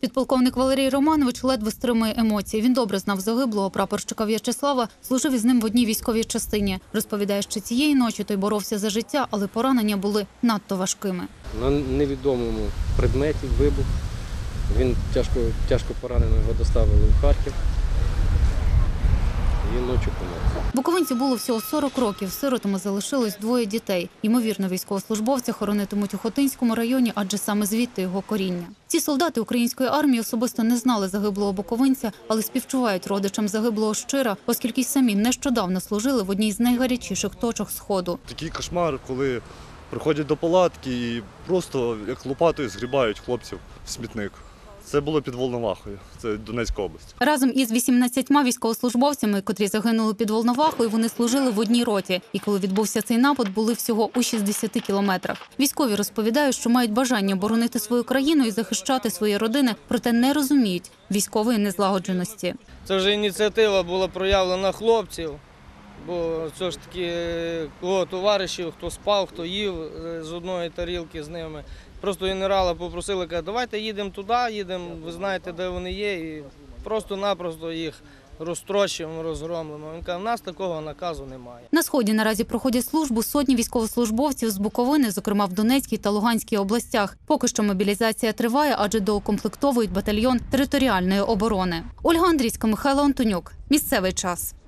Підполковник Валерій Романович ледве стримує емоції. Він добре знав загиблого прапорщика В'ячеслава, служив із ним в одній військовій частині. Розповідає, що цієї ночі той боровся за життя, але поранення були надто важкими. На невідомому предметі вибух. Він тяжко, тяжко поранений, його доставили в Харків. І ночі помер. Буковинці було всього 40 років. Сиротами залишилось двоє дітей. Ймовірно, військовослужбовця хоронитимуть у Хотинському районі, адже саме звідти його коріння. Ці солдати української армії особисто не знали загиблого буковинця, але співчувають родичам загиблого щира, оскільки й самі нещодавно служили в одній з найгарячіших точок сходу. Такий кошмар, коли приходять до палатки і просто як лопатою згрібають хлопців в смітник. Це було під Волновахою, це Донецька область. Разом із 18 військовослужбовцями, котрі загинули під Волновахою, вони служили в одній роті. І коли відбувся цей напад, були всього у 60 кілометрах. Військові розповідають, що мають бажання боронити свою країну і захищати свої родини, проте не розуміють військової незлагодженості. Це вже ініціатива була проявлена хлопців, бо все ж таки кого товаришів, хто спав, хто їв е, з одної тарілки з ними. Просто генерала попросили, каже, давайте їдемо туди, їдемо, ви знаєте, де вони є, і просто-напросто їх розтрощимо, розгромимо. Він каже, в нас такого наказу немає. На сході наразі проходять службу сотні військовослужбовців з Буковини, зокрема в Донецькій та Луганській областях. Поки що мобілізація триває, адже доукомплектовують батальйон територіальної оборони. Ольга Андрійська, Михайло Антонюк. Місцевий час.